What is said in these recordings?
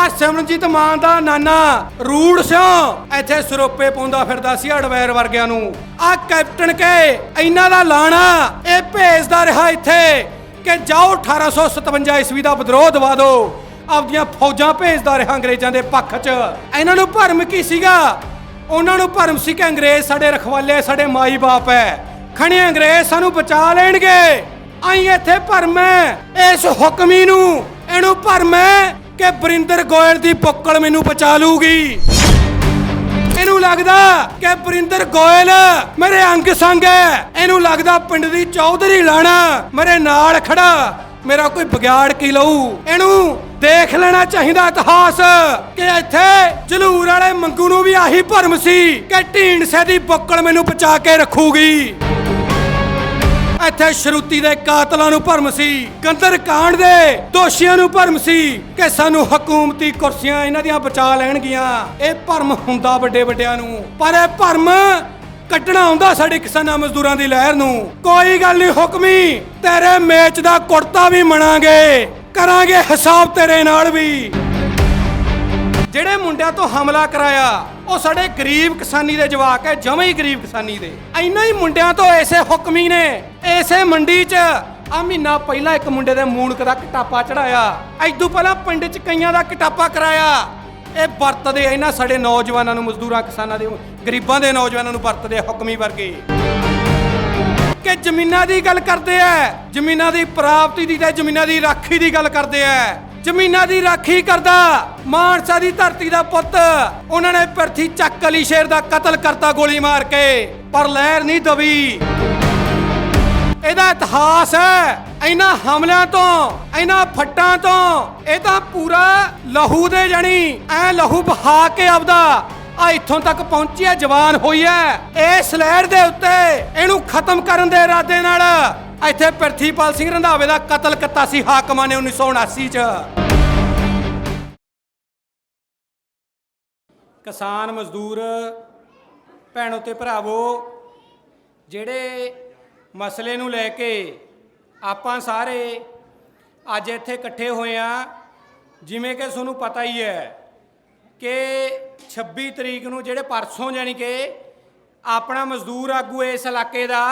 ਆ ਸਿਮਰਨਜੀਤ ਮਾਨ ਦਾ ਨਾਨਾ, ਰੂੜ ਸਿਓ ਇੱਥੇ ਸਰੋਪੇ ਪਾਉਂਦਾ ਫਿਰਦਾ ਸੀ ਅਡਵੈਰ ਵਰਗਿਆਂ ਨੂੰ। ਆ ਕੈਪਟਨ ਕੇ, ਇਹਨਾਂ ਦਾ ਲਾਣਾ, ਇਹ ਭੇਜਦਾ ਰਿਹਾ ਇੱਥੇ। ਕਿ ਜਾਓ 1857 ਈਸਵੀ ਦਾ ਵਿਦਰੋਹ ਦਵਾ ਦਿਓ। ਆਪਦੀਆਂ ਫੌਜਾਂ ਭੇਜਦਾ ਰਿਹਾ ਅੰਗਰੇਜ਼ਾਂ ਦੇ ਪੱਖ 'ਚ। ਇਹਨਾਂ ਨੂੰ ਭਰਮ ਕੀ ਸੀਗਾ? ਉਹਨਾਂ ਨੂੰ ਭਰਮ ਸੀ ਕਿ ਅੰਗਰੇਜ਼ ਸਾਡੇ ਰਖਵਾਲੇ, ਸਾਡੇ ਮਾਈ ਬਾਪ ਹੈ ਖਣੇ ਅੰਗਰੇਜ਼ ਸਾਨੂੰ ਬਚਾ ਲੈਣਗੇ। ਆਈ ਇੱਥੇ ਭਰਮ ਹੈ ਇਸ ਹੁਕਮੀ ਨੂੰ, ਇਹਨੂੰ ਭਰਮ ਹੈ ਕਿ ਬਰਿੰਦਰ ਗੋਇਲ ਦੀ ਬੁੱਕਲ ਮੈਨੂੰ ਬਚਾ ਲੂਗੀ। ਇਹਨੂੰ ਲੱਗਦਾ ਕਿ ਬਰਿੰਦਰ ਗੋਇਲ ਮੇਰੇ ਅੰਗ ਸੰਗ ਹੈ। ਇਹਨੂੰ ਲੱਗਦਾ ਪਿੰਡ ਦੀ ਚੌਧਰੀ ਲਾਣਾ ਮੇਰੇ ਨਾਲ ਖੜਾ। ਮੇਰਾ ਕੋਈ ਵਿਗਾੜ ਕੀ ਲਊ? ਇਹਨੂੰ ਦੇਖ ਲੈਣਾ ਚਾਹੀਦਾ ਇਤਿਹਾਸ ਕਿ ਇੱਥੇ ਜਲੂਰ ਵਾਲੇ ਮੰਗੂ ਨੂੰ ਵੀ ਆਹੀ ਭਰਮ ਸੀ ਕਿ ਢੀਂਡਸੇ ਦੀ ਬੁੱਕਲ ਮੈਨੂੰ ਬਚਾ ਕੇ ਰੱਖੂਗੀ। ਇੱਥੇ ਸ਼ਰੂਤੀ ਦੇ ਕਾਤਲਾਂ ਨੂੰ ਭਰਮ ਸੀ ਗੰਦਰ ਕਾਂਡ ਦੇ ਦੋਸ਼ੀਆਂ ਨੂੰ ਭਰਮ ਸੀ ਕਿ ਸਾਨੂੰ ਹਕੂਮਤੀ ਕੁਰਸੀਆਂ ਇਹਨਾਂ ਦੀਆਂ ਬਚਾ ਲੈਣਗੀਆਂ। ਇਹ ਭਰਮ ਹੁੰਦਾ ਵੱਡੇ ਵੱਡਿਆਂ ਨੂੰ, ਪਰ ਇਹ ਭਰਮ ਕੱਢਣਾ ਆਉਂਦਾ ਸਾਡੇ ਕਿਸਾਨਾਂ ਮਜ਼ਦੂਰਾਂ ਦੀ ਲਹਿਰ ਨੂੰ। ਕੋਈ ਗੱਲ ਨਹੀਂ, ਹੁਕਮੀ ਤੇਰੇ ਮੇਚ ਦਾ ਕੁੜਤਾ ਵੀ ਮਣਾਂਗੇ, ਕਰਾਂਗੇ ਹਿਸਾਬ ਤੇਰੇ ਨਾਲ ਵੀ। ਜਿਹੜੇ ਮੁੰਡਿਆਂ ਤੋਂ ਹਮਲਾ ਕਰਾਇਆ ਉਹ ਸਾਡੇ ਗਰੀਬ ਕਿਸਾਨੀ ਦੇ ਜਵਾਕ ਹੈ ਜਮੇ ਹੀ ਗਰੀਬ ਕਿਸਾਨੀ ਦੇ। ਇੰਨਾ ਹੀ ਮੁੰਡਿਆਂ ਤੋਂ ਐਸੇ ਹੁਕਮੀ ਨੇ। ਐਸੇ ਮੰਡੀ 'ਚ ਆ ਮਹੀਨਾ ਪਹਿਲਾਂ ਇੱਕ ਮੁੰਡੇ ਦੇ ਮੂਣਕ ਦਾ ਕਟਾਪਾ ਚੜਾਇਆ ਐਦੋਂ ਪਹਿਲਾਂ ਪਿੰਡ 'ਚ ਕਈਆਂ ਦਾ ਕਟਾਪਾ ਕਰਾਇਆ। ਇਹ ਵਰਤਦੇ ਇਹਨਾਂ ਸਾਡੇ ਨੌਜਵਾਨਾਂ ਨੂੰ, ਮਜ਼ਦੂਰਾਂ, ਕਿਸਾਨਾਂ ਦੇ, ਗਰੀਬਾਂ ਦੇ ਨੌਜਵਾਨਾਂ ਨੂੰ ਵਰਤਦੇ ਹੁਕਮੀ ਵਰਗੇ। ਕਿ ਜ਼ਮੀਨਾਂ ਦੀ ਗੱਲ ਕਰਦੇ ਆ ਜ਼ਮੀਨਾਂ ਦੀ ਪ੍ਰਾਪਤੀ ਦੀ ਤੇ ਜ਼ਮੀਨਾਂ ਦੀ ਰਾਖੀ ਦੀ ਗੱਲ ਕਰਦੇ ਆ ਜ਼ਮੀਨਾਂ ਦੀ ਰਾਖੀ ਕਰਦਾ। ਮਾਨਸਾ ਦੀ ਧਰਤੀ ਦਾ ਪੁੱਤ। ਉਹਨਾਂ ਨੇ ਪਿਰਥੀ ਚੱਕ ਅਲੀ ਸ਼ੇਰ ਦਾ ਕਤਲ ਕਰਤਾ ਗੋਲੀ ਮਾਰ ਕੇ, ਪਰ ਲਹਿਰ ਨਹੀਂ ਦਵੀ ਇਹਦਾ ਇਤਿਹਾਸ ਹੈ, ਇਹਨਾਂ ਹਮਲਿਆਂ ਤੋਂ, ਇਹਨਾਂ ਫੱਟਾਂ ਤੋਂ। ਇਹ ਤਾਂ ਪੂਰਾ ਲਹੂ ਦੇ ਜਣੀ। ਐ ਲਹੂ ਬਹਾ ਕੇ ਆਪਦਾ, ਆ ਇੱਥੋਂ ਤੱਕ ਪਹੁੰਚੀ ਹੈ ਜਵਾਨ ਹੋਈ ਹੈ। ਇਸ ਲਹਿਰ ਦੇ ਉੱਤੇ ਇਹਨੂੰ ਖਤਮ ਕਰਨ ਦੇ ਇਰਾਦੇ ਨਾਲ ਇੱਥੇ ਪ੍ਰਥੀਪਾਲ ਸਿੰਘ ਰੰਧਾਵੇ ਦਾ ਕਤਲ ਕੀਤਾ ਸੀ ਹਾਕਮਾਂ ਨੇ 1979 ਚ। ਕਿਸਾਨ ਮਜ਼ਦੂਰ ਭੈਣੋ ਤੇ ਭਰਾਵੋ, ਜਿਹੜੇ ਮਸਲੇ ਨੂੰ ਲੈ ਕੇ ਆਪਾਂ ਸਾਰੇ ਅੱਜ ਇੱਥੇ ਇਕੱਠੇ ਹੋਏ ਆ ਜਿਵੇਂ ਕਿ ਤੁਹਾਨੂੰ ਪਤਾ ਹੀ ਹੈ ਕਿ 26 ਤਰੀਕ ਨੂੰ ਜਿਹੜੇ ਪਰਸੋਂ ਜਾਨੀ ਕਿ ਆਪਣਾ ਮਜ਼ਦੂਰ ਆਗੂ ਇਸ ਇਲਾਕੇ ਦਾ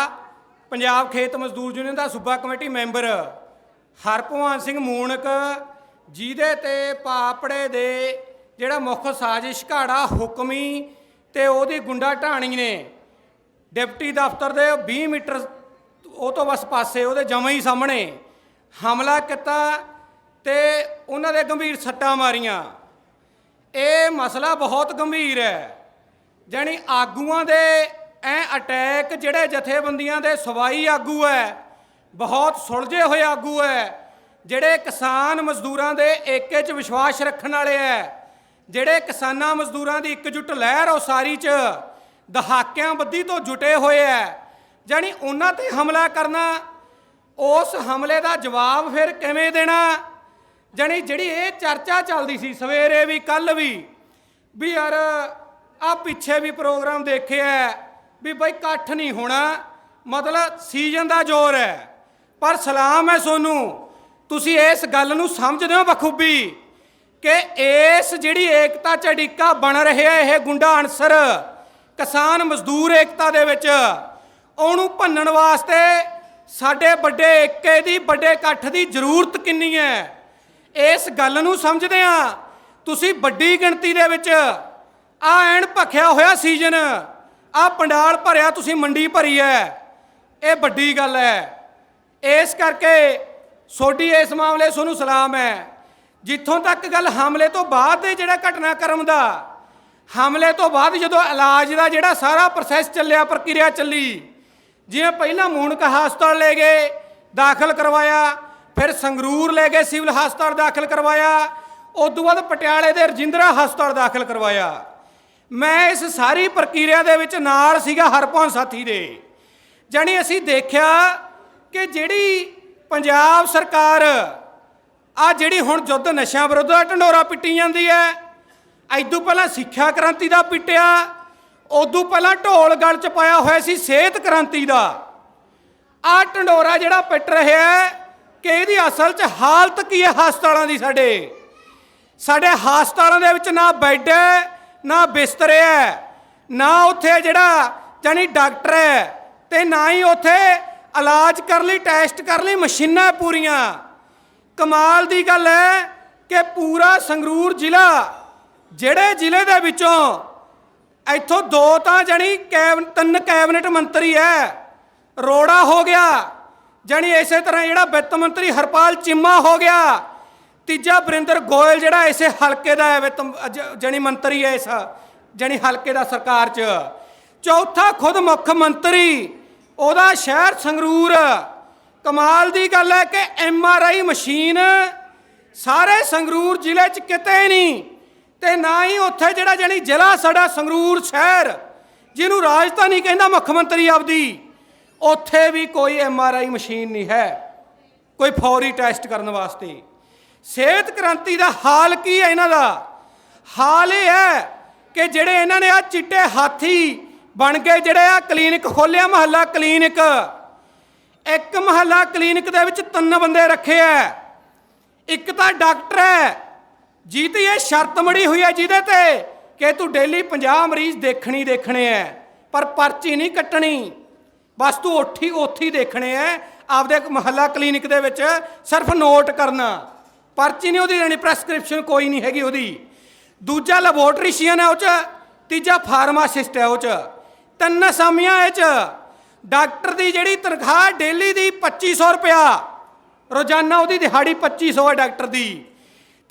ਪੰਜਾਬ ਖੇਤ ਮਜ਼ਦੂਰ ਯੂਨੀਅਨ ਦਾ ਸੂਬਾ ਕਮੇਟੀ ਮੈਂਬਰ ਹਰਭਵਾਨ ਸਿੰਘ ਮੂਣਕ ਜਿਹਦੇ ਤੇ ਪਾਪੜੇ ਦੇ ਜਿਹੜਾ ਮੁੱਖ ਸਾਜ਼ਿਸ਼ ਘਾੜਾ ਹੁਕਮੀ ਤੇ ਉਹਦੀ ਗੁੰਡਾ ਢਾਣੀ ਨੇ, ਡਿਪਟੀ ਦਫ਼ਤਰ ਦੇ 20 ਮੀਟਰ ਉਹ ਤੋਂ ਬਸ ਪਾਸੇ ਉਹਦੇ ਜਮਾਂ ਹੀ ਸਾਹਮਣੇ ਹਮਲਾ ਕੀਤਾ ਤੇ ਉਹਨਾਂ ਦੇ ਗੰਭੀਰ ਸੱਟਾਂ ਮਾਰੀਆਂ। ਇਹ ਮਸਲਾ ਬਹੁਤ ਗੰਭੀਰ ਹੈ, ਜਾਣੀ ਆਗੂਆਂ ਦੇ ਐ ਅਟੈਕ ਜਿਹੜੇ ਜਥੇਬੰਦੀਆਂ ਦੇ ਸਵਾਈ ਆਗੂ ਹੈ ਬਹੁਤ ਸੁਲਝੇ ਹੋਏ ਆਗੂ ਹੈ ਜਿਹੜੇ ਕਿਸਾਨ ਮਜ਼ਦੂਰਾਂ ਦੇ ਏਕੇ 'ਚ ਵਿਸ਼ਵਾਸ ਰੱਖਣ ਵਾਲੇ ਹੈ ਜਿਹੜੇ ਕਿਸਾਨਾਂ ਮਜ਼ਦੂਰਾਂ ਦੀ ਇਕਜੁੱਟ ਲਹਿਰ ਉਸਾਰੀ 'ਚ ਦਹਾਕਿਆਂ ਬੱਧੀ ਤੋਂ ਜੁਟੇ ਹੋਏ ਹੈ ਜਾਣੀ ਉਹਨਾਂ ਤੇ ਹਮਲਾ ਕਰਨਾ, ਉਸ ਹਮਲੇ ਦਾ ਜਵਾਬ ਫਿਰ ਕਿਵੇਂ ਦੇਣਾ? ਜਾਣੀ ਜਿਹੜੀ ਇਹ ਚਰਚਾ ਚੱਲਦੀ ਸੀ ਸਵੇਰੇ ਵੀ ਕੱਲ ਵੀ ਵੀ ਯਾਰ ਆ ਪਿੱਛੇ ਵੀ ਪ੍ਰੋਗਰਾਮ ਦੇਖਿਆ ਵੀ ਬਈ ਇਕੱਠ ਨਹੀਂ ਹੋਣਾ, ਮਤਲਬ ਸੀਜ਼ਨ ਦਾ ਜ਼ੋਰ ਹੈ। ਪਰ ਸਲਾਮ ਹੈ ਸੋਨੂੰ, ਤੁਸੀਂ ਇਸ ਗੱਲ ਨੂੰ ਸਮਝਦੇ ਹੋ ਬਖੂਬੀ ਕਿ ਇਸ ਜਿਹੜੀ ਏਕਤਾ ਚ ਅੜਿੱਕਾ ਬਣ ਰਿਹਾ ਇਹ ਗੁੰਡਾ ਅਨਸਰ, ਕਿਸਾਨ ਮਜ਼ਦੂਰ ਏਕਤਾ ਦੇ ਵਿੱਚ, ਉਹਨੂੰ ਭੰਨਣ ਵਾਸਤੇ ਸਾਡੇ ਵੱਡੇ ਏਕੇ ਦੀ, ਵੱਡੇ ਇਕੱਠ ਦੀ ਜ਼ਰੂਰਤ ਕਿੰਨੀ ਹੈ? ਇਸ ਗੱਲ ਨੂੰ ਸਮਝਦੇ ਆ। ਤੁਸੀਂ ਵੱਡੀ ਗਿਣਤੀ ਦੇ ਵਿੱਚ ਆ ਐਨ ਭਖਿਆ ਹੋਇਆ ਸੀਜ਼ਨ ਆ ਪੰਡਾਲ ਭਰਿਆ ਤੁਸੀਂ ਮੰਡੀ ਭਰੀ ਹੈ ਇਹ ਵੱਡੀ ਗੱਲ ਹੈ ਇਸ ਕਰਕੇ ਸੋਡੀ ਇਸ ਮਾਮਲੇ ਤੁਹਾਨੂੰ ਸਲਾਮ ਹੈ ਜਿੱਥੋਂ ਤੱਕ ਗੱਲ ਹਮਲੇ ਤੋਂ ਬਾਅਦ ਦੇ ਜਿਹੜਾ ਘਟਨਾਕ੍ਰਮ ਦਾ, ਹਮਲੇ ਤੋਂ ਬਾਅਦ ਜਦੋਂ ਇਲਾਜ ਦਾ ਜਿਹੜਾ ਸਾਰਾ ਪ੍ਰੋਸੈਸ ਚੱਲਿਆ, ਪ੍ਰਕਿਰਿਆ ਚੱਲੀ, ਜਿਵੇਂ ਪਹਿਲਾਂ ਮੂਣਕ ਹਸਪਤਾਲ ਲੈ ਗਏ, ਦਾਖਲ ਕਰਵਾਇਆ, ਫਿਰ ਸੰਗਰੂਰ ਲੈ ਗਏ, ਸਿਵਲ ਹਸਪਤਾਲ ਦਾਖਲ ਕਰਵਾਇਆ ਉਸ ਤੋਂ ਬਾਅਦ ਪਟਿਆਲੇ ਦੇ ਰਜਿੰਦਰਾ ਹਸਪਤਾਲ ਦਾਖਲ ਕਰਵਾਇਆ। ਮੈਂ ਇਸ ਸਾਰੀ ਪ੍ਰਕਿਰਿਆ ਦੇ ਵਿੱਚ ਨਾਲ ਸੀਗਾ ਹਰਪੌਨ ਸਾਥੀ ਦੇ। ਜਾਣੀ ਅਸੀਂ ਦੇਖਿਆ ਕਿ ਜਿਹੜੀ ਪੰਜਾਬ ਸਰਕਾਰ ਆ ਜਿਹੜੀ ਹੁਣ ਜੁੱਧ ਨਸ਼ਿਆਂ ਵਿਰੁੱਧ ਦਾ ਢੰਡੋਰਾ ਪਿੱਟੀ ਜਾਂਦੀ ਹੈ ਐਦੋਂ ਪਹਿਲਾਂ ਸਿੱਖਿਆ ਕ੍ਰਾਂਤੀ ਦਾ ਪਿੱਟਿਆ ਉਦੋਂ ਪਹਿਲਾਂ ਢੋਲ ਗਲ ਚ ਪਾਇਆ ਹੋਇਆ ਸੀ ਸਿਹਤ ਕ੍ਰਾਂਤੀ ਦਾ। ਆ ਢੰਡੋਰਾ ਜਿਹੜਾ ਪਿੱਟ ਰਿਹਾ ਕਿ ਇਹਦੀ ਅਸਲ 'ਚ ਹਾਲਤ ਕੀ ਹੈ ਹਸਪਤਾਲਾਂ ਦੀ ਸਾਡੇ। ਸਾਡੇ ਹਸਪਤਾਲਾਂ ਦੇ ਵਿੱਚ ਨਾ ਬੈੱਡ ਹੈ ਨਾ ਬਿਸਤਰੇ ਹੈ ਨਾ ਉੱਥੇ ਜਿਹੜਾ ਜਾਨੀ ਡਾਕਟਰ ਹੈ ਤੇ ਨਾ ਹੀ ਉੱਥੇ ਇਲਾਜ ਕਰਨ ਲਈ, ਟੈਸਟ ਕਰਨ ਲਈ ਮਸ਼ੀਨਾਂ ਪੂਰੀਆਂ। ਕਮਾਲ ਦੀ ਗੱਲ ਹੈ ਕਿ ਪੂਰਾ ਸੰਗਰੂਰ ਜ਼ਿਲ੍ਹਾ ਜਿਹੜੇ ਜ਼ਿਲ੍ਹੇ ਦੇ ਵਿੱਚੋਂ ਇੱਥੋਂ ਦੋ ਤਾਂ ਜਾਨੀ ਕੈਬ, ਤਿੰਨ ਕੈਬਨਿਟ ਮੰਤਰੀ ਹੈ ਰੋੜਾ ਹੋ ਗਿਆ ਜਾਨੀ ਇਸੇ ਤਰ੍ਹਾਂ ਜਿਹੜਾ ਵਿੱਤ ਮੰਤਰੀ ਹਰਪਾਲ ਚਿੰਮਾ ਹੋ ਗਿਆ ਤੀਜਾ ਬਰਿੰਦਰ ਗੋਇਲ ਜਿਹੜਾ ਇਸੇ ਹਲਕੇ ਦਾ ਹੈ ਵਿੱਤ ਜ- ਜਾਨੀ ਮੰਤਰੀ ਹੈ ਇਸ ਜਾਨੀ ਹਲਕੇ ਦਾ ਸਰਕਾਰ 'ਚ। ਚੌਥਾ ਖੁਦ ਮੁੱਖ ਮੰਤਰੀ, ਉਹਦਾ ਸ਼ਹਿਰ ਸੰਗਰੂਰ। ਕਮਾਲ ਦੀ ਗੱਲ ਹੈ ਕਿ ਐਮ ਆਰ ਆਈ ਮਸ਼ੀਨ ਸਾਰੇ ਸੰਗਰੂਰ ਜ਼ਿਲ੍ਹੇ 'ਚ ਕਿਤੇ ਨਹੀਂ, ਤੇ ਨਾ ਹੀ ਉੱਥੇ ਜਿਹੜਾ ਜਾਨੀ ਜ਼ਿਲ੍ਹਾ ਸਾਡਾ ਸੰਗਰੂਰ ਸ਼ਹਿਰ, ਜਿਹਨੂੰ ਰਾਜਧਾਨੀ ਕਹਿੰਦਾ ਮੁੱਖ ਮੰਤਰੀ ਆਪਦੀ, ਉੱਥੇ ਵੀ ਕੋਈ ਐਮ ਆਰ ਆਈ ਮਸ਼ੀਨ ਨਹੀਂ ਹੈ, ਕੋਈ ਫੌਰੀ ਟੈਸਟ ਕਰਨ ਵਾਸਤੇ। ਸਿਹਤ ਕ੍ਰਾਂਤੀ ਦਾ ਹਾਲ ਕੀ ਹੈ ਇਹਨਾਂ ਦਾ? ਹਾਲ ਇਹ ਹੈ ਕਿ ਜਿਹੜੇ ਇਹਨਾਂ ਨੇ ਆ ਚਿੱਟੇ ਹਾਥੀ ਬਣ ਕੇ ਜਿਹੜੇ ਆ ਕਲੀਨਿਕ ਖੋਲਿਆ ਮਹੱਲਾ ਕਲੀਨਿਕ, ਇੱਕ ਮਹੱਲਾ ਕਲੀਨਿਕ ਦੇ ਵਿੱਚ ਤਿੰਨ ਬੰਦੇ ਰੱਖੇ ਐ ਇੱਕ ਤਾਂ ਡਾਕਟਰ ਹੈ, ਜਿਹਦੀ ਇਹ ਸ਼ਰਤ ਮੜੀ ਹੋਈ ਹੈ ਜਿਹਦੇ ਤੇ ਕਿ ਤੂੰ ਡੇਲੀ 50 ਮਰੀਜ਼ ਦੇਖਣੀ ਦੇਖਣੇ ਐ ਪਰ ਪਰਚੀ ਨਹੀਂ ਕੱਟਣੀ। ਬਸ ਤੂੰ ਉੱਠੀ ਉੱਥੀ ਦੇਖਣੇ ਐ ਆਪਦੇ ਮਹੱਲਾ ਕਲੀਨਿਕ ਦੇ ਵਿੱਚ ਸਿਰਫ ਨੋਟ ਕਰਨਾ। ਪਰਚੀ ਨਹੀਂ ਉਹਦੀ ਦੇਣੀ ਪ੍ਰੈਸਕ੍ਰਿਪਸ਼ਨ ਕੋਈ ਨਹੀਂ ਹੈਗੀ ਉਹਦੀ। ਦੂਜਾ ਲੈਬੋਰਟਰੀਸ਼ੀਅਨ ਹੈ ਉਹ ਚ, ਤੀਜਾ ਫਾਰਮਾਸਿਸਟ ਹੈ ਉਹ ਚ। ਤਿੰਨ ਅਸਾਮੀਆਂ ਇਹ ਚ ਡਾਕਟਰ ਦੀ ਜਿਹੜੀ ਤਨਖਾਹ ਡੇਲੀ ਦੀ 2500 ਰੁਪਿਆ ਰੋਜ਼ਾਨਾ ਉਹਦੀ ਦਿਹਾੜੀ 2500 ਹੈ ਡਾਕਟਰ ਦੀ।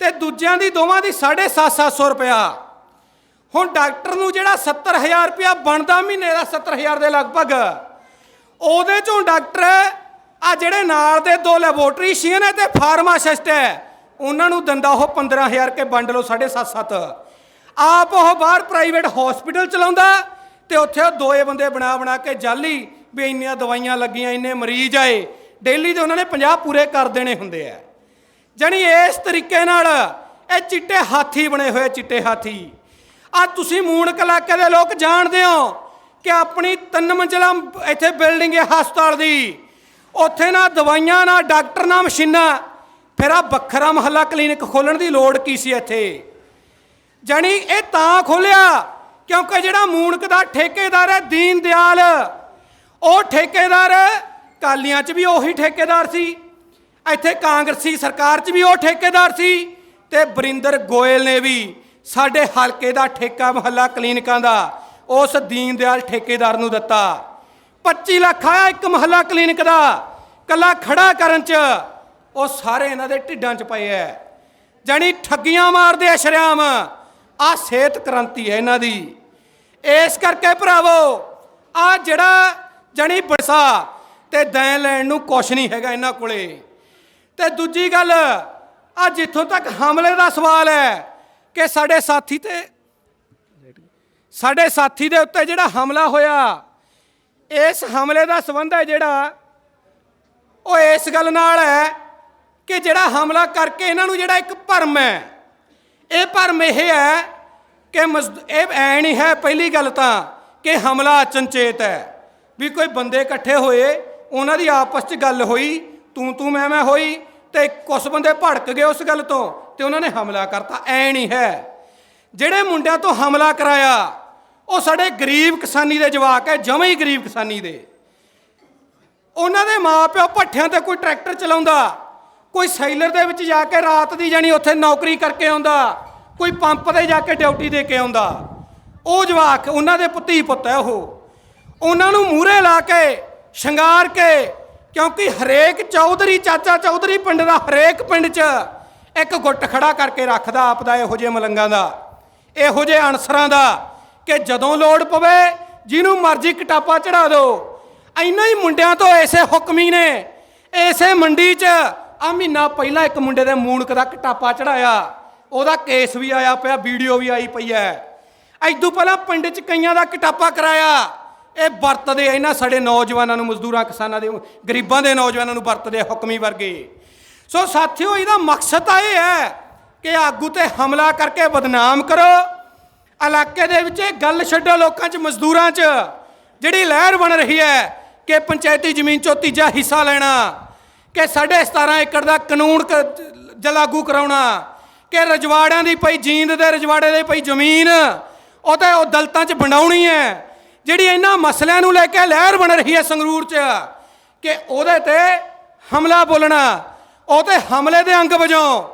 ਤੇ ਦੂਜਿਆਂ ਦੀ ਦੋਵਾਂ ਦੀ 750 ਰੁਪਿਆ ਹੁਣ ਡਾਕਟਰ ਨੂੰ ਜਿਹੜਾ 70000 ਰੁਪਿਆ ਬਣਦਾ ਮਹੀਨੇ ਦਾ 70000 ਦੇ ਲਗਭਗ। ਉਹਦੇ ਚੋਂ ਡਾਕਟਰ ਆ ਜਿਹੜੇ ਨਾਲ ਦੇ ਦੋ ਲੈਬੋਰਟਰੀਸ਼ੀਅਨ ਹੈ ਤੇ ਫਾਰਮਾਸਿਸਟ ਹੈ। ਉਹਨਾਂ ਨੂੰ ਦਿੰਦਾ ਉਹ 15000 ਕੇ ਵੰਡ ਲਓ 7.5 ਆਪ ਉਹ ਬਾਹਰ ਪ੍ਰਾਈਵੇਟ ਹਸਪੀਟਲ ਚਲਾਉਂਦਾ ਤੇ ਉੱਥੇ ਉਹ ਦੋਏ ਬੰਦੇ ਬਣਾ ਬਣਾ ਕੇ ਜਾਲੀ ਵੀ ਇੰਨੀਆਂ ਦਵਾਈਆਂ ਲੱਗੀਆਂ, ਇੰਨੇ ਮਰੀਜ਼ ਆਏ। ਡੇਲੀ ਦੇ ਉਹਨਾਂ ਨੇ 50 ਪੂਰੇ ਕਰ ਦੇਣੇ ਹੁੰਦੇ ਆ। ਜਾਣੀ ਇਸ ਤਰੀਕੇ ਨਾਲ ਇਹ ਚਿੱਟੇ ਹਾਥੀ ਬਣੇ ਹੋਏ ਚਿੱਟੇ ਹਾਥੀ। ਆ ਤੁਸੀਂ ਮੂਣਕ ਇਲਾਕੇ ਦੇ ਲੋਕ ਜਾਣਦੇ ਹੋ ਕਿ ਆਪਣੀ ਤਿੰਨ ਮੰਜ਼ਲਾ ਇੱਥੇ ਬਿਲਡਿੰਗ ਹੈ ਹਸਪਤਾਲ ਦੀ। ਉੱਥੇ ਨਾ ਦਵਾਈਆਂ, ਨਾ ਡਾਕਟਰ, ਨਾ ਮਸ਼ੀਨਾਂ ਫਿਰ ਆ ਵੱਖਰਾ ਮਹੱਲਾ ਕਲੀਨਿਕ ਖੋਲਣ ਦੀ ਲੋੜ ਕੀ ਸੀ ਇੱਥੇ? ਜਾਣੀ ਇਹ ਤਾਂ ਖੋਲਿਆ ਕਿਉਂਕਿ ਜਿਹੜਾ ਮੂਣਕ ਦਾ ਠੇਕੇਦਾਰ ਹੈ ਦੀਨ ਦਿਆਲ, ਉਹ ਠੇਕੇਦਾਰ ਕਾਲੀਆਂ 'ਚ ਵੀ ਉਹੀ ਠੇਕੇਦਾਰ ਸੀ, ਇੱਥੇ ਕਾਂਗਰਸੀ ਸਰਕਾਰ 'ਚ ਵੀ ਉਹ ਠੇਕੇਦਾਰ ਸੀ ਤੇ ਬਰਿੰਦਰ ਗੋਇਲ ਨੇ ਵੀ ਸਾਡੇ ਹਲਕੇ ਦਾ ਠੇਕਾ ਮਹੱਲਾ ਕਲੀਨਿਕਾਂ ਦਾ, ਉਸ ਦੀਨ ਦਿਆਲ ਠੇਕੇਦਾਰ ਨੂੰ ਦਿੱਤਾ। 25 ਲੱਖ ਆਇਆ ਇੱਕ ਮਹੱਲਾ ਕਲੀਨਿਕ ਦਾ, ਕੱਲਾ ਖੜਾ ਕਰਨ 'ਚ। ਉਹ ਸਾਰੇ ਇਹਨਾਂ ਦੇ ਢਿੱਡਾਂ 'ਚ ਪਏ ਐ। ਜਾਣੀ ਠੱਗੀਆਂ ਮਾਰਦੇ ਆ ਸ਼ਰਿਆਮ। ਆ ਸਿਹਤ ਕ੍ਰਾਂਤੀ ਹੈ ਇਹਨਾਂ ਦੀ। ਇਸ ਕਰਕੇ ਭਰਾਵੋ ਆ ਜਿਹੜਾ ਜਣੀ ਬਰਸਾ ਤੇ ਦੈਨ ਲੈਣ ਨੂੰ ਕੁਛ ਨਹੀਂ ਹੈਗਾ ਇਹਨਾਂ ਕੋਲੇ। ਤੇ ਦੂਜੀ ਗੱਲ ਆ ਜਿੱਥੋਂ ਤੱਕ ਹਮਲੇ ਦਾ ਸਵਾਲ ਹੈ ਕਿ ਸਾਡੇ ਸਾਥੀ ਤੇ ਸਾਡੇ ਸਾਥੀ ਦੇ ਉੱਤੇ ਜਿਹੜਾ ਹਮਲਾ ਹੋਇਆ, ਇਸ ਹਮਲੇ ਦਾ ਸੰਬੰਧ ਹੈ ਜਿਹੜਾ, ਉਹ ਇਸ ਗੱਲ ਨਾਲ ਹੈ ਕਿ ਜਿਹੜਾ ਹਮਲਾ ਕਰਕੇ ਇਹਨਾਂ ਨੂੰ ਜਿਹੜਾ ਇੱਕ ਭਰਮ ਹੈ, ਇਹ ਭਰਮ ਇਹ ਹੈ ਕਿ ਮਜ਼ਦ- ਇਹ ਐ ਨਹੀਂ ਹੈ ਪਹਿਲੀ ਗੱਲ ਤਾਂ ਕਿ ਹਮਲਾ ਅਚਨਚੇਤ ਹੈ, ਵੀ ਕੋਈ ਬੰਦੇ ਇਕੱਠੇ ਹੋਏ, ਉਹਨਾਂ ਦੀ ਆਪਸ 'ਚ ਗੱਲ ਹੋਈ, ਤੂੰ ਤੂੰ ਮੈਂ ਮੈਂ ਹੋਈ, ਤੇ ਕੁਝ ਬੰਦੇ ਭੜਕ ਗਏ ਉਸ ਗੱਲ ਤੋਂ, ਤੇ ਉਹਨਾਂ ਨੇ ਹਮਲਾ ਕਰਤਾ, ਐ ਨਹੀਂ ਹੈ। ਜਿਹੜੇ ਮੁੰਡਿਆਂ ਤੋਂ ਹਮਲਾ ਕਰਾਇਆ, ਉਹ ਸਾਡੇ ਗਰੀਬ ਕਿਸਾਨੀ ਦੇ ਜਵਾਕ ਹੈ, ਜਮਾਂ ਹੀ ਗਰੀਬ ਕਿਸਾਨੀ ਦੇ। ਉਹਨਾਂ ਦੇ ਮਾਪਿਓ ਭੱਠਿਆਂ ਤੇ ਕੋਈ ਟਰੈਕਟਰ ਚਲਾਉਂਦਾ ਕੋਈ ਸੈਲਰ ਦੇ ਵਿੱਚ ਜਾ ਕੇ ਰਾਤ ਦੀ ਜਾਨੀ ਉੱਥੇ ਨੌਕਰੀ ਕਰਕੇ ਆਉਂਦਾ, ਕੋਈ ਪੰਪ ਤੇ ਜਾ ਕੇ ਡਿਊਟੀ ਦੇ ਕੇ ਆਉਂਦਾ, ਉਹ ਜਵਾਕ, ਉਹਨਾਂ ਦੇ ਪੁੱਤੀ ਪੁੱਤ ਹੈ ਉਹ। ਉਹਨਾਂ ਨੂੰ ਮੂਹਰੇ ਲਾ ਕੇ, ਸ਼ਿੰਗਾਰ ਕੇ, ਕਿਉਂਕਿ ਹਰੇਕ ਚੌਧਰੀ, ਚਾਚਾ ਚੌਧਰੀ ਪਿੰਡ ਦਾ ਹਰੇਕ ਪਿੰਡ 'ਚ ਇੱਕ ਗੁੱਟ ਖੜਾ ਕਰਕੇ ਰੱਖਦਾ ਆਪਦਾ ਇਹੋ ਜਿਹੇ ਮਲੰਗਾਂ ਦਾ, ਇਹੋ ਜਿਹੇ ਅਨਸਰਾਂ ਦਾ ਕਿ ਜਦੋਂ ਲੋੜ ਪਵੇ, ਜਿਹਨੂੰ ਮਰਜ਼ੀ ਕਟਾਪਾ ਚੜਾ ਦਿਓ। ਇੰਨਾ ਹੀ ਮੁੰਡਿਆਂ ਤੋਂ ਐਸੇ ਹੁਕਮੀ ਨੇ, ਐਸੇ ਮੰਡੀ 'ਚ ਆ ਮਹੀਨਾ ਪਹਿਲਾਂ ਇੱਕ ਮੁੰਡੇ ਦੇ ਮੂਣਕ ਦਾ ਕਟਾਪਾ ਚੜਾਇਆ। ਉਹਦਾ ਕੇਸ ਵੀ ਆਇਆ ਪਿਆ, ਵੀਡੀਓ ਵੀ ਆਈ ਪਈ ਐ ਐਦੋਂ ਪਹਿਲਾਂ ਪਿੰਡ 'ਚ ਕਈਆਂ ਦਾ ਕਟਾਪਾ ਕਰਾਇਆ। ਇਹ ਵਰਤਦੇ ਇਹਨਾਂ ਸਾਡੇ ਨੌਜਵਾਨਾਂ ਨੂੰ, ਮਜ਼ਦੂਰਾਂ, ਕਿਸਾਨਾਂ ਦੇ, ਗਰੀਬਾਂ ਦੇ ਨੌਜਵਾਨਾਂ ਨੂੰ ਵਰਤਦੇ ਹੁਕਮੀ ਵਰਗੇ। ਸੋ ਸਾਥੀਓ, ਇਹਦਾ ਮਕਸਦ ਤਾਂ ਇਹ ਹੈ ਕਿ ਆਗੂ ਤੇ ਹਮਲਾ ਕਰਕੇ ਬਦਨਾਮ ਕਰੋ। ਇਲਾਕੇ ਦੇ ਵਿੱਚ ਇਹ ਗੱਲ ਛੱਡੋ ਲੋਕਾਂ 'ਚ, ਮਜ਼ਦੂਰਾਂ 'ਚ। ਜਿਹੜੀ ਲਹਿਰ ਬਣ ਰਹੀ ਹੈ ਕਿ ਪੰਚਾਇਤੀ ਜ਼ਮੀਨ 'ਚੋਂ ਤੀਜਾ ਹਿੱਸਾ ਲੈਣਾ। ਕਿ ਸਾਡੇ 17 ਏਕੜ ਦਾ ਕਾਨੂੰਨ ਕ- ਜ ਲਾਗੂ ਕਰਾਉਣਾ, ਕਿ ਰਜਵਾੜਿਆਂ ਦੀ ਪਈ ਜੀਂਦ ਦੇ ਰਜਵਾੜੇ ਦੇ ਪਈ ਜ਼ਮੀਨ, ਉਹ ਤੇ ਉਹ ਦਲਤਾਂ 'ਚ ਵੰਡਾਉਣੀ ਹੈ। ਜਿਹੜੀ ਇਹਨਾਂ ਮਸਲਿਆਂ ਨੂੰ ਲੈ ਕੇ ਲਹਿਰ ਬਣ ਰਹੀ ਹੈ ਸੰਗਰੂਰ 'ਚ, ਕਿ ਉਹਦੇ ਤੇ ਹਮਲਾ ਬੋਲਣਾ, ਉਹ ਤੇ ਹਮਲੇ ਦੇ ਅੰਗ ਵਜੋਂ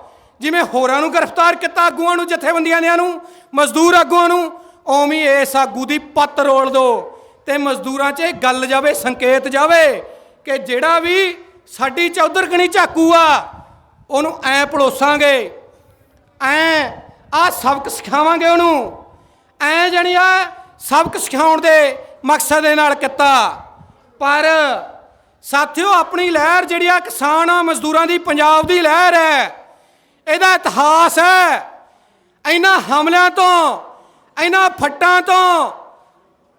ਜਿਵੇਂ ਹੋਰਾਂ ਨੂੰ ਗ੍ਰਿਫਤਾਰ ਕੀਤਾ ਆਗੂਆਂ ਨੂੰ, ਜਥੇਬੰਦੀਆਂ ਨੇ ਨੂੰ, ਮਜ਼ਦੂਰ ਆਗੂਆਂ ਨੂੰ, ਉਵੇਂ ਇਸ ਆਗੂ ਦੀ ਪੱਤ ਰੋਲ ਦੋ ਤੇ ਮਜ਼ਦੂਰਾਂ 'ਚ ਇਹ ਗੱਲ ਜਾਵੇ, ਸੰਕੇਤ ਜਾਵੇ ਕਿ ਜਿਹੜਾ ਵੀ ਸਾਡੀ ਚੌਧਰ ਕਣੀ ਝਾਕੂ ਆ, ਉਹਨੂੰ ਐ ਪੜੋਸਾਂਗੇ। ਐ, ਆ ਸਬਕ ਸਿਖਾਵਾਂਗੇ ਉਹਨੂੰ। ਐ ਜਣੀ ਆ ਸਬਕ ਸਿਖਾਉਣ ਦੇ ਮਕਸਦ ਦੇ ਨਾਲ ਕੀਤਾ। ਪਰ ਸਾਥਿਓ, ਆਪਣੀ ਲਹਿਰ ਜਿਹੜੀ ਆ ਕਿਸਾਨ ਆ, ਮਜ਼ਦੂਰਾਂ ਦੀ ਪੰਜਾਬ ਦੀ ਲਹਿਰ ਹੈ। ਇਹਦਾ ਇਤਿਹਾਸ ਹੈ। ਇਹਨਾਂ ਹਮਲਿਆਂ ਤੋਂ, ਇਹਨਾਂ ਫੱਟਾਂ ਤੋਂ,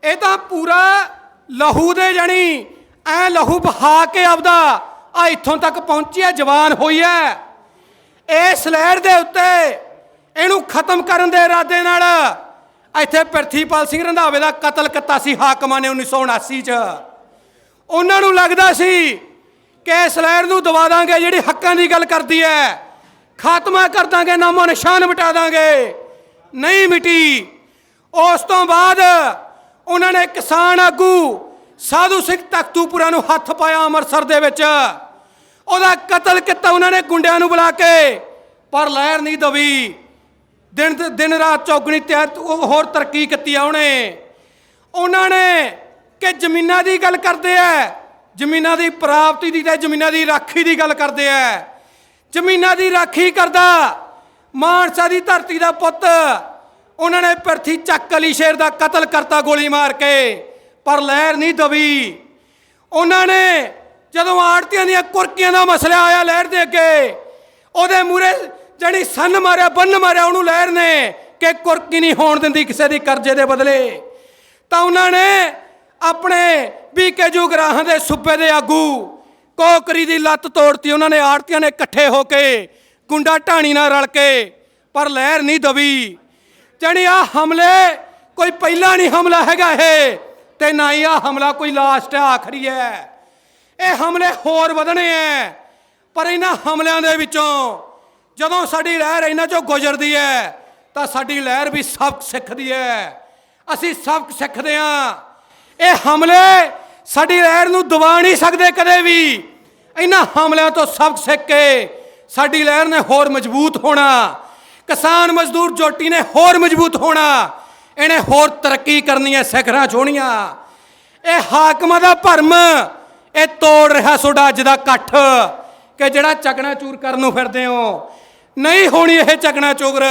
ਇਹ ਤਾਂ ਪੂਰਾ ਲਹੂ ਦੇ ਜਣੀ, ਐ ਲਹੂ ਬਹਾ ਕੇ ਆਪਦਾ ਆ ਇੱਥੋਂ ਤੱਕ ਪਹੁੰਚੀ ਹੈ ਜਵਾਨ ਹੋਈ ਹੈ ਇਸ ਲਹਿਰ ਦੇ ਉੱਤੇ ਇਹਨੂੰ ਖਤਮ ਕਰਨ ਦੇ ਇਰਾਦੇ ਨਾਲ ਇੱਥੇ ਪ੍ਰਿਥੀਪਾਲ ਸਿੰਘ ਰੰਧਾਵੇ ਦਾ ਕਤਲ ਕੀਤਾ ਸੀ ਹਾਕਮਾਂ ਨੇ 1979 ਚ। ਉਹਨਾਂ ਨੂੰ ਲੱਗਦਾ ਸੀ ਕਿ ਇਸ ਲਹਿਰ ਨੂੰ ਦਵਾ ਦਾਂਗੇ, ਜਿਹੜੀ ਹੱਕਾਂ ਦੀ ਗੱਲ ਕਰਦੀ ਹੈ ਖਾਤਮਾ ਕਰ ਦਾਂਗੇ, ਨਾਮੋ ਨਿਸ਼ਾਨ ਮਿਟਾ ਦਾਂਗੇ। ਨਹੀਂ ਮਿਟੀ। ਉਸ ਤੋਂ ਬਾਅਦ ਉਹਨਾਂ ਨੇ ਕਿਸਾਨ ਆਗੂ ਸਾਧੂ ਸਿੰਘ ਤਖਤੂਪੁਰਾ ਨੂੰ ਹੱਥ ਪਾਇਆ ਅੰਮ੍ਰਿਤਸਰ ਦੇ ਵਿੱਚ। ਉਹਦਾ ਕਤਲ ਕੀਤਾ ਉਹਨਾਂ ਨੇ ਗੁੰਡਿਆਂ ਨੂੰ ਬੁਲਾ ਕੇ। ਪਰ ਲਹਿਰ ਨਹੀਂ ਦਵੀ ਦਿਨ ਦਿਨ ਰਾਤ ਚੌਗਣੀ ਤਹਿਤ ਹੋਰ ਤਰੱਕੀ ਕੀਤੀ ਆ ਉਹਨੇ। ਉਹਨਾਂ ਨੇ ਕਿ ਜ਼ਮੀਨਾਂ ਦੀ ਗੱਲ ਕਰਦੇ ਆ ਜ਼ਮੀਨਾਂ ਦੀ ਪ੍ਰਾਪਤੀ ਦੀ ਤੇ ਜ਼ਮੀਨਾਂ ਦੀ ਰਾਖੀ ਦੀ ਗੱਲ ਕਰਦੇ ਆ ਜ਼ਮੀਨਾਂ ਦੀ ਰਾਖੀ ਕਰਦਾ ਮਾਨਸਾ ਦੀ ਧਰਤੀ ਦਾ ਪੁੱਤ। ਉਹਨਾਂ ਨੇ ਪਿਰਥੀ ਚੱਕ ਅਲੀ ਸ਼ੇਰ ਦਾ ਕਤਲ ਕਰਤਾ ਗੋਲੀ ਮਾਰ ਕੇ। ਪਰ ਲਹਿਰ ਨਹੀਂ ਦਵੀ ਉਹਨਾਂ ਨੇ ਜਦੋਂ ਆੜਤੀਆਂ ਦੀਆਂ ਕੁਰਕੀਆਂ ਦਾ ਮਸਲਾ ਆਇਆ ਲਹਿਰ ਦੇ ਅੱਗੇ, ਉਹਦੇ ਮੂਰੇ ਜਣੀ ਸੰਨ ਮਾਰਿਆ, ਬੰਨ ਮਾਰਿਆ, ਉਹਨੂੰ ਲਹਿਰ ਨੇ ਕਿ ਕੁਰਕੀ ਨਹੀਂ ਹੋਣ ਦਿੰਦੀ ਕਿਸੇ ਦੀ ਕਰਜ਼ੇ ਦੇ ਬਦਲੇ। ਤਾਂ ਉਹਨਾਂ ਨੇ ਆਪਣੇ ਬੀਕੇ ਜੁਗਰਾਹਾਂ ਦੇ ਸੂਬੇ ਦੇ ਆਗੂ ਕੋਕਰੀ ਦੀ ਲੱਤ ਤੋੜਤੀ, ਉਹਨਾਂ ਨੇ ਆੜਤੀਆਂ ਨੇ ਇਕੱਠੇ ਹੋ ਕੇ ਗੁੰਡਾ ਢਾਣੀ ਨਾਲ ਰਲ ਕੇ, ਪਰ ਲਹਿਰ ਨਹੀਂ ਦਵੀ ਜਣੀ ਆ ਹਮਲੇ, ਕੋਈ ਪਹਿਲਾ ਨਹੀਂ ਹਮਲਾ ਹੈਗਾ ਇਹ, ਤੇ ਨਾ ਹੀ ਆ ਹਮਲਾ ਕੋਈ ਲਾਸਟ ਹੈ, ਆਖਰੀ ਹੈ। ਇਹ ਹਮਲੇ ਹੋਰ ਵਧਣੇ ਐ। ਪਰ ਇਹਨਾਂ ਹਮਲਿਆਂ ਦੇ ਵਿੱਚੋਂ ਜਦੋਂ ਸਾਡੀ ਲਹਿਰ ਇਹਨਾਂ ਚੋਂ ਗੁਜ਼ਰਦੀ ਹੈ ਤਾਂ ਸਾਡੀ ਲਹਿਰ ਵੀ ਸਬਕ ਸਿੱਖਦੀ ਹੈ ਅਸੀਂ ਸਬਕ ਸਿੱਖਦੇ ਹਾਂ ਇਹ ਹਮਲੇ ਸਾਡੀ ਲਹਿਰ ਨੂੰ ਦਬਾ ਨਹੀਂ ਸਕਦੇ ਕਦੇ ਵੀ। ਇਹਨਾਂ ਹਮਲਿਆਂ ਤੋਂ ਸਬਕ ਸਿੱਖ ਕੇ ਸਾਡੀ ਲਹਿਰ ਨੇ ਹੋਰ ਮਜ਼ਬੂਤ ਹੋਣਾ। ਕਿਸਾਨ ਮਜ਼ਦੂਰ ਜੋਟੀ ਨੇ ਹੋਰ ਮਜ਼ਬੂਤ ਹੋਣਾ। ਇਹਨੇ ਹੋਰ ਤਰੱਕੀ ਕਰਨੀ ਹੈ ਸਿਖਰਾਂ ਛੋਣੀਆਂ ਇਹ ਹਾਕਮਾਂ ਦਾ ਭਰਮ ਇਹ ਤੋੜ ਰਿਹਾ ਤੁਹਾਡਾ ਅੱਜ ਦਾ ਇਕੱਠ, ਕਿ ਜਿਹੜਾ ਚਕਣਾ ਚੂਰ ਕਰਨ ਨੂੰ ਫਿਰਦੇ ਹੋ। ਨਹੀਂ ਹੋਣੀ ਇਹ ਚਕਣਾ ਚੂਰ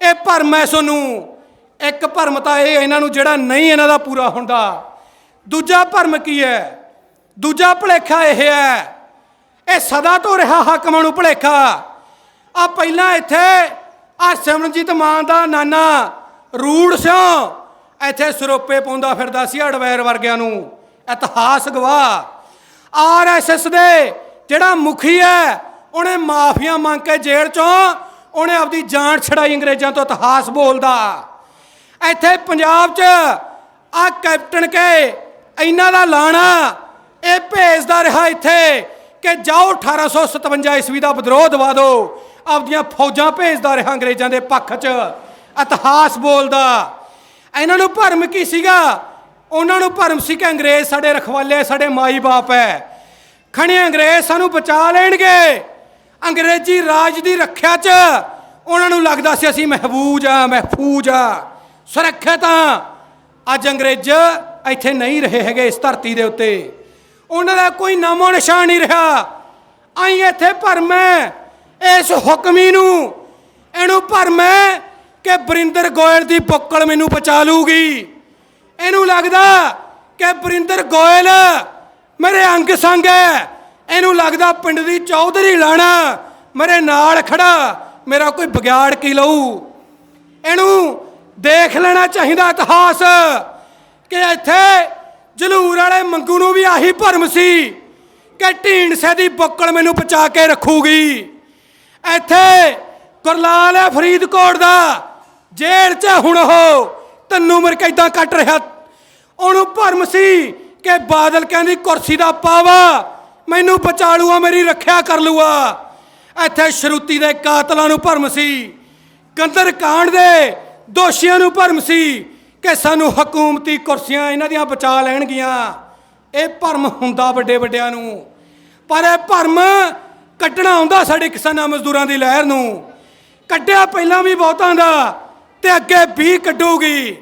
ਇਹ ਭਰਮ ਹੈ ਤੁਹਾਨੂੰ ਇੱਕ ਭਰਮ ਤਾਂ ਇਹ ਇਹਨਾਂ ਨੂੰ ਜਿਹੜਾ ਨਹੀਂ ਇਹਨਾਂ ਦਾ ਪੂਰਾ ਹੁੰਦਾ। ਦੂਜਾ ਭਰਮ ਕੀ ਹੈ? ਦੂਜਾ ਭੁਲੇਖਾ ਇਹ ਹੈ। ਇਹ ਸਦਾ ਤੋਂ ਰਿਹਾ ਹਾਕਮਾਂ ਨੂੰ ਭੁਲੇਖਾ। ਆ ਪਹਿਲਾਂ ਇੱਥੇ ਆ ਸਿਮਰਨਜੀਤ ਮਾਨ ਦਾ ਨਾਨਾ ਰੂੜ ਸਿਓ ਇੱਥੇ ਸਰੋਪੇ ਪਾਉਂਦਾ ਫਿਰਦਾ ਸੀ ਅਡਵੈਰ ਵਰਗਿਆਂ ਨੂੰ। ਇਤਿਹਾਸ ਗਵਾਹ ਆਰਐਸਐਸ ਦੇ ਜਿਹੜਾ ਮੁਖੀ ਹੈ, ਉਹਨੇ ਮਾਫੀਆਂ ਮੰਗ ਕੇ ਜੇਲ੍ਹ ਚੋਂ ਉਹਨੇ ਆਪਦੀ ਜਾਨ ਛੜਾਈ ਅੰਗਰੇਜ਼ਾਂ ਤੋਂ ਇਤਿਹਾਸ ਬੋਲਦਾ। ਇੱਥੇ ਪੰਜਾਬ 'ਚ ਆ ਕੈਪਟਨ ਕੇ ਇਹਨਾਂ ਦਾ ਲਾਣਾ, ਇਹ ਭੇਜਦਾ ਰਿਹਾ ਇੱਥੇ ਕਿ ਜਾਓ 1857 ਈਸਵੀ ਦਾ ਵਿਦਰੋਹ ਦਵਾ ਦਿਓ। ਆਪਦੀਆਂ ਫੌਜਾਂ ਭੇਜਦਾ ਰਿਹਾ ਅੰਗਰੇਜ਼ਾਂ ਦੇ ਪੱਖ 'ਚ। ਇਤਿਹਾਸ ਬੋਲਦਾ। ਇਹਨਾਂ ਨੂੰ ਭਰਮ ਕੀ ਸੀਗਾ? ਉਹਨਾਂ ਨੂੰ ਭਰਮ ਸੀ ਕਿ ਅੰਗਰੇਜ਼ ਸਾਡੇ ਰਖਵਾਲੇ, ਸਾਡੇ ਮਾਈ ਬਾਪ ਹੈ ਖਣੇ ਅੰਗਰੇਜ਼ ਸਾਨੂੰ ਬਚਾ ਲੈਣਗੇ। ਅੰਗਰੇਜ਼ੀ ਰਾਜ ਦੀ ਰੱਖਿਆ 'ਚ ਉਹਨਾਂ ਨੂੰ ਲੱਗਦਾ ਸੀ ਅਸੀਂ ਮਹਿਬੂਜ ਆ, ਮਹਿਫੂਜ਼ ਆ। ਸੁਰੱਖਿਅਤ ਆ। ਅੱਜ ਅੰਗਰੇਜ਼ ਇੱਥੇ ਨਹੀਂ ਰਹੇ ਹੈਗੇ ਇਸ ਧਰਤੀ ਦੇ ਉੱਤੇ। ਉਹਨਾਂ ਦਾ ਕੋਈ ਨਾਮੋ ਨਿਸ਼ਾਨ ਨਹੀਂ ਰਿਹਾ। ਆਈ ਇੱਥੇ ਭਰਮ ਹੈ ਇਸ ਹੁਕਮੀ ਨੂੰ, ਇਹਨੂੰ ਭਰਮ ਹੈ ਕਿ ਬਰਿੰਦਰ ਗੋਇਲ ਦੀ ਬੁੱਕਲ ਮੈਨੂੰ ਬਚਾ ਲੂਗੀ। ਇਹਨੂੰ ਲੱਗਦਾ ਕਿ ਬਰਿੰਦਰ ਗੋਇਲ ਮੇਰੇ ਅੰਗ ਸੰਗ ਹੈ। ਇਹਨੂੰ ਲੱਗਦਾ ਪਿੰਡ ਦੀ ਚੌਧਰੀ ਲਾਣਾ ਮੇਰੇ ਨਾਲ ਖੜਾ, ਮੇਰਾ ਕੋਈ ਵਿਗਾੜ ਕੀ ਲਊ? ਇਹਨੂੰ ਦੇਖ ਲੈਣਾ ਚਾਹੀਦਾ ਇਤਿਹਾਸ ਕਿ ਇੱਥੇ ਜਲੂਰ ਵਾਲੇ ਮੰਗੂ ਨੂੰ ਵੀ ਆਹੀ ਭਰਮ ਸੀ ਕਿ ਢੀਂਡਸੇ ਦੀ ਬੁੱਕਲ ਮੈਨੂੰ ਬਚਾ ਕੇ ਰੱਖੂਗੀ। ਇੱਥੇ ਗੁਰਲਾਲ ਹੈ ਫਰੀਦਕੋਟ ਦਾ, ਜੇਲ੍ਹ 'ਚ ਹੁਣ ਉਹ, ਤੈਨੂੰ ਮਰ ਕਿਦਾਂ ਕੱਟ ਰਿਹਾ ਉਹਨੂੰ ਭਰਮ ਸੀ ਕਿ ਬਾਦਲ ਕਹਿੰਦੀ ਕੁਰਸੀ ਦਾ ਪਾਵਾ, ਮੈਨੂੰ ਬਚਾ ਲੂਆ ਮੇਰੀ ਰੱਖਿਆ ਕਰ ਲੂਆ। ਇੱਥੇ ਸ਼ਰੂਤੀ ਦੇ ਕਾਤਲਾਂ ਨੂੰ ਭਰਮ ਸੀ ਗੰਦਰ ਕਾਂਡ ਦੇ ਦੋਸ਼ੀਆਂ ਨੂੰ ਭਰਮ ਸੀ ਕਿ ਸਾਨੂੰ ਹਕੂਮਤੀ ਕੁਰਸੀਆਂ ਇਹਨਾਂ ਦੀਆਂ ਬਚਾ ਲੈਣਗੀਆਂ। ਇਹ ਭਰਮ ਹੁੰਦਾ ਵੱਡੇ ਵੱਡਿਆਂ ਨੂੰ। ਪਰ ਇਹ ਭਰਮ ਕੱਢਣਾ ਆਉਂਦਾ ਸਾਡੇ ਕਿਸਾਨਾਂ ਮਜ਼ਦੂਰਾਂ ਦੀ ਲਹਿਰ ਨੂੰ। ਕੱਢਿਆ ਪਹਿਲਾਂ ਵੀ ਬਹੁਤਾਂ ਦਾ, ਤੇ ਅੱਗੇ ਵੀ ਕੱਢੂਗੀ।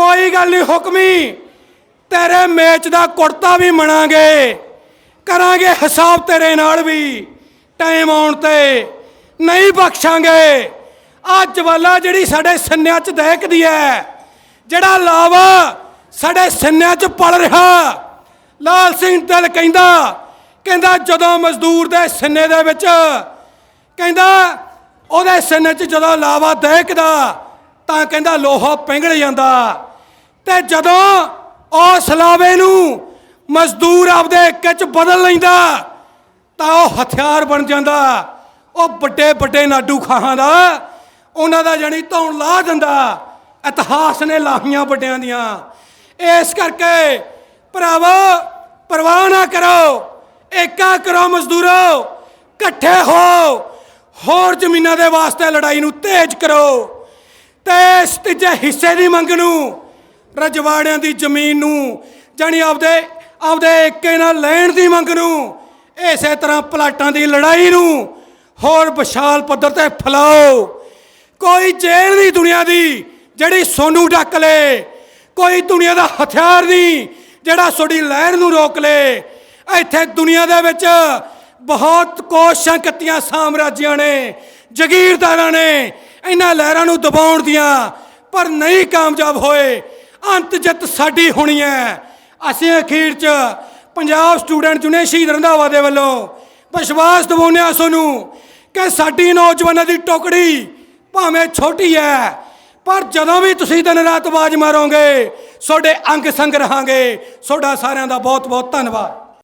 ਕੋਈ ਗੱਲ ਨਹੀਂ, ਹੁਕਮੀ ਤੇਰੇ ਮੇਚ ਦਾ ਕੁੜਤਾ ਵੀ ਮਣਾਂਗੇ ਕਰਾਂਗੇ ਹਿਸਾਬ ਤੇਰੇ ਨਾਲ ਵੀ। ਟਾਈਮ ਆਉਣ ਤੇ ਨਹੀਂ ਬਖਸ਼ਾਂਗੇ। ਆ ਜਵਾਲਾ ਜਿਹੜੀ ਸਾਡੇ ਸੰਨਿਆਂ 'ਚ ਦਹਿਕਦੀ ਹੈ ਜਿਹੜਾ ਲਾਵਾ ਸਾਡੇ ਸਿੰਨਿਆਂ 'ਚ ਪਲ ਰਿਹਾ। ਲਾਲ ਸਿੰਘ ਦਿਲ ਕਹਿੰਦਾ ਕਹਿੰਦਾ ਜਦੋਂ ਮਜ਼ਦੂਰ ਦੇ ਸਿੰਨੇ ਦੇ ਵਿੱਚ, ਕਹਿੰਦਾ ਉਹਦੇ ਸਿੰਨੇ 'ਚ ਜਦੋਂ ਲਾਵਾ ਦਹਿਕਦਾ, ਤਾਂ ਕਹਿੰਦਾ ਲੋਹਾ ਪਿੰਗਲ ਜਾਂਦਾ। ਤੇ ਜਦੋਂ ਉਹ ਸਲਾਵੇ ਨੂੰ ਮਜ਼ਦੂਰ ਆਪਦੇ ਇੱਕ 'ਚ ਬਦਲ ਲੈਂਦਾ, ਤਾਂ ਉਹ ਹਥਿਆਰ ਬਣ ਜਾਂਦਾ। ਉਹ ਵੱਡੇ ਵੱਡੇ ਨਾਡੂ ਖਾਹਾਂ ਦਾ, ਉਹਨਾਂ ਦਾ ਜਣੀ ਧੌਣ ਲਾ ਦਿੰਦਾ। ਇਤਿਹਾਸ ਨੇ ਲਾਹੀਆਂ ਵੱਡਿਆਂ ਦੀਆਂ। ਇਸ ਕਰਕੇ ਭਰਾਵੋ, ਪਰਵਾਹ ਨਾ ਕਰੋ। ਏਕਾ ਕਰੋ ਮਜ਼ਦੂਰੋ। ਇਕੱਠੇ ਹੋ। ਹੋਰ ਜ਼ਮੀਨਾਂ ਦੇ ਵਾਸਤੇ ਲੜਾਈ ਨੂੰ ਤੇਜ਼ ਕਰੋ। ਤੇ ਇਸ ਤੀਜੇ ਹਿੱਸੇ ਦੀ ਮੰਗ ਨੂੰ ਰਜਵਾੜਿਆਂ ਦੀ ਜ਼ਮੀਨ ਨੂੰ, ਜਾਣੀ ਆਪਦੇ ਆਪਦੇ ਏਕੇ ਨਾਲ ਲੈਣ ਦੀ ਮੰਗ ਨੂੰ, ਇਸੇ ਤਰ੍ਹਾਂ ਪਲਾਟਾਂ ਦੀ ਲੜਾਈ ਨੂੰ ਹੋਰ ਵਿਸ਼ਾਲ ਪੱਧਰ ਤੇ ਫੈਲਾਓ। ਕੋਈ ਜੇਲ੍ਹ ਨਹੀਂ ਦੁਨੀਆ ਦੀ ਜਿਹੜੀ ਸੋਨੂੰ ਡੱਕ ਲੇ, ਕੋਈ ਦੁਨੀਆ ਦਾ ਹਥਿਆਰ ਨਹੀਂ ਜਿਹੜਾ ਤੁਹਾਡੀ ਲਹਿਰ ਨੂੰ ਰੋਕ ਲੇ। ਇੱਥੇ ਦੁਨੀਆ ਦੇ ਵਿੱਚ ਬਹੁਤ ਕੋਸ਼ਿਸ਼ਾਂ ਕੀਤੀਆਂ ਸਾਮਰਾਜੀਆਂ ਨੇ, ਜਗੀਰਦਾਰਾਂ ਨੇ, ਇਹਨਾਂ ਲਹਿਰਾਂ ਨੂੰ ਦਬਾਉਣ ਦੀਆਂ, ਪਰ ਨਹੀਂ ਕਾਮਯਾਬ ਹੋਏ। ਅੰਤ ਜਿੱਤ ਸਾਡੀ ਹੋਣੀ ਹੈ। ਅਸੀਂ ਅਖੀਰ 'ਚ ਪੰਜਾਬ ਸਟੂਡੈਂਟ ਯੂਨੀਅਨ ਸ਼ਹੀਦ ਰੰਧਾਵਾ ਦੇ ਵੱਲੋਂ ਵਿਸ਼ਵਾਸ ਦਿਵਾਉਂਦੇ ਹਾਂ ਤੁਹਾਨੂੰ ਕਿ ਸਾਡੀ ਨੌਜਵਾਨਾਂ ਦੀ ਟੋਕੜੀ ਭਾਵੇਂ ਛੋਟੀ ਹੈ, ਪਰ ਜਦੋਂ ਵੀ ਤੁਸੀਂ ਦਿਨ ਰਾਤ ਆਵਾਜ਼ ਮਾਰੋਗੇ, ਤੁਹਾਡੇ ਅੰਗ ਸੰਗ ਰਹਾਂਗੇ। ਤੁਹਾਡਾ ਸਾਰਿਆਂ ਦਾ ਬਹੁਤ ਬਹੁਤ ਧੰਨਵਾਦ।